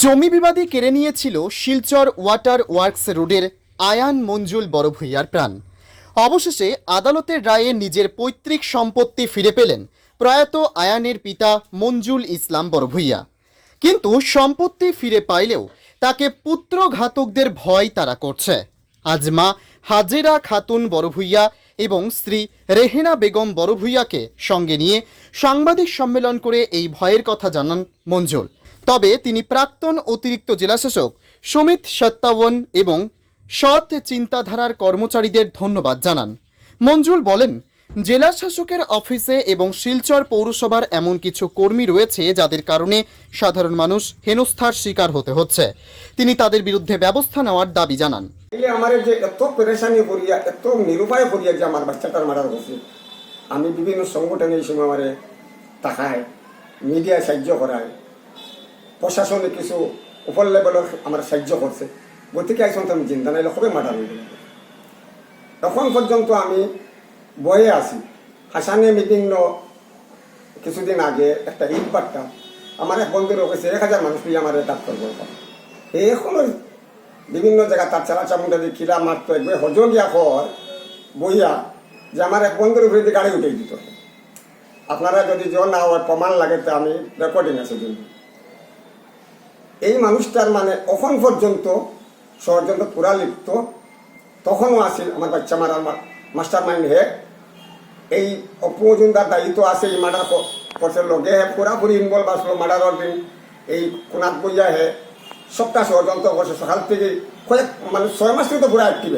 জমি বিবাদে কেড়ে নিয়েছিল শিলচর ওয়াটার ওয়ার্কস রোডের আয়ান মঞ্জুল বড় ভূঁইয়ার প্রাণ। অবশেষে আদালতের রায়ে নিজের পৈতৃক সম্পত্তি ফিরে পেলেন প্রয়াত আয়ানের পিতা মঞ্জুল ইসলাম বড় ভূঁইয়া কিন্তু সম্পত্তি ফিরে পাইলেও তাকে পুত্র ঘাতকদের ভয় তারা করছে। আজ মা হাজেরা খাতুন বড় ভূঁইয়া এবং স্ত্রী রেহেনা বেগম বড় ভূঁইয়াকে সঙ্গে নিয়ে সাংবাদিক সম্মেলন করে এই ভয়ের কথা জানান মঞ্জুল। তবে তিনি প্রাক্তন অতিরিক্ত জেলাশাসক সুমিত সত্তাবন এবং সৎ চিন্তাধারার কর্মচারীদের ধন্যবাদ জানান। মঞ্জুল বলেন জেলা শাসকের অফিসে এবং শিলচর পৌরসভার এমন কিছু কর্মী রয়েছে যাদের কারণে সাধারণ মানুষ হেনস্থার শিকার হতে হচ্ছে। তিনি তাদের বিরুদ্ধে ব্যবস্থা নেওয়ার দাবি জানান। আমার যে এত করিয়া, এত নিরুপায় করিয়া যে আমার বাচ্চাটার আমি বিভিন্ন সংগঠনে এই সময় আমারে তাকায় মিডিয়ায় সাহায্য করায়। প্রশাসনে কিছু উপর লেভেলের আমার সাহায্য করছে। গতিকে তো আমি চিন্তা নাইলে খুবই মার্ডার হয়ে তখন পর্যন্ত আমি বয়ে আছি। হাসানে মিটিং কিছুদিন আগে একটা ইট বার্তা আমার এক বন্ধুর অফিসে এক হাজার মানুষ নিয়ে আমার ডাক্তার করতাম এখনও বিভিন্ন জায়গা তার চালা চামুন্ডা দিয়ে কিলা মারতো, একবার হজম গিয়া বইয়া যে আমার এক বন্ধুর উপরে গাড়ি উঠে দিত। আপনারা যদি জন না প্রমাণ লাগে তো আমি রেকর্ডিং আছে কিন্তু এই মানুষটার মানে অখন পর্যন্ত, ষড়যন্ত্র পুরা লিপ্ত। তখনও আসিল আমার বাচ্চা মারার মাস্টার মাইন্ড হে এই অপমজুমদার দায়িত্ব আছে এই মার্ডার করছে লগে। হে পুরাপুরি ইনভলভ আসলো মার্ডারের দিন। এই কোনাত বইয়া হে সবটা ষড়যন্ত্র করছে। সকাল থেকে কয়েক মানে ছয় মাস থেকে তো পুরা অ্যাক্টিভ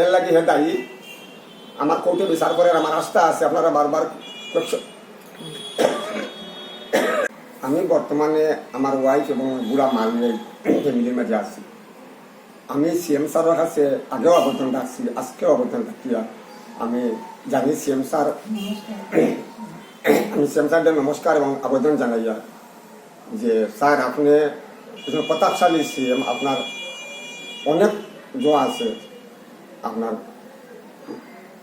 এর লাগি হে দায়ী। আমার কোর্টে বিচার করার আমার আস্থা আছে। আপনারা বারবার আমি বর্তমানে আমার ওয়াইফ এবং বুড়া মাল নিয়ে ফ্যামিলির মাঝে আছি। আমি সিএম স্যারের কাছে আগেও আবেদন রাখছি আজকেও আবেদন রাখিয়া আমি জানি সিএম স্যার আমি সিএম স্যারদের নমস্কার এবং আবেদন জানাইয়া যে স্যার আপনি একজন প্রতাপশালী সিএম আপনার অনেক জো আছে। আপনার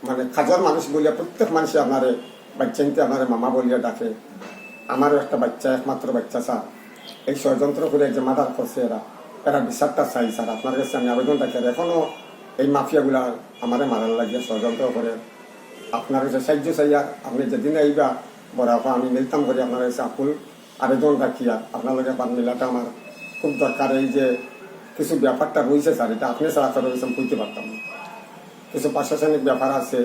মানে কাজর মানুষ বলিয়া প্রত্যেক মানুষে আপনারে বাচ্চাইতে আপনারে মামা বলিয়া ডাকে। আমারও একটা বাচ্চা, একমাত্র বাচ্চা, স্যার। এই ষড়যন্ত্র করে যে মার্ডার করছে এরা এরা বিচারটা চাই, স্যার। আপনার কাছে আমি আবেদন রাখি, আর এখনও এই মাফিয়াগুলা আমারে মারার লাগিয়ে ষড়যন্ত্র করে। আপনার কাছে সাহায্য চাই, আর আপনি যেদিন আইবা বরাফা আমি মিলতাম করি আপনার কাছে আকুল আবেদন রাখি, আর আপনার লগে বাদ মিলাটা আমার খুব দরকার। এই যে কিছু ব্যাপারটা রয়েছে, স্যার, এটা আপনি ছাড়া করে বুঝতে পারতাম কিছু প্রশাসনিক ব্যাপার আছে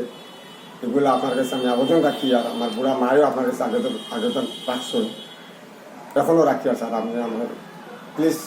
এগুলো আপনার কাছে আমি আবেদন রাখি আর আমার বুড়া মায়ও আপনার কাছে আবেদন আবেদন রাখছেন এখনও রাখি আর স্যার, আপনি আমার প্লিজ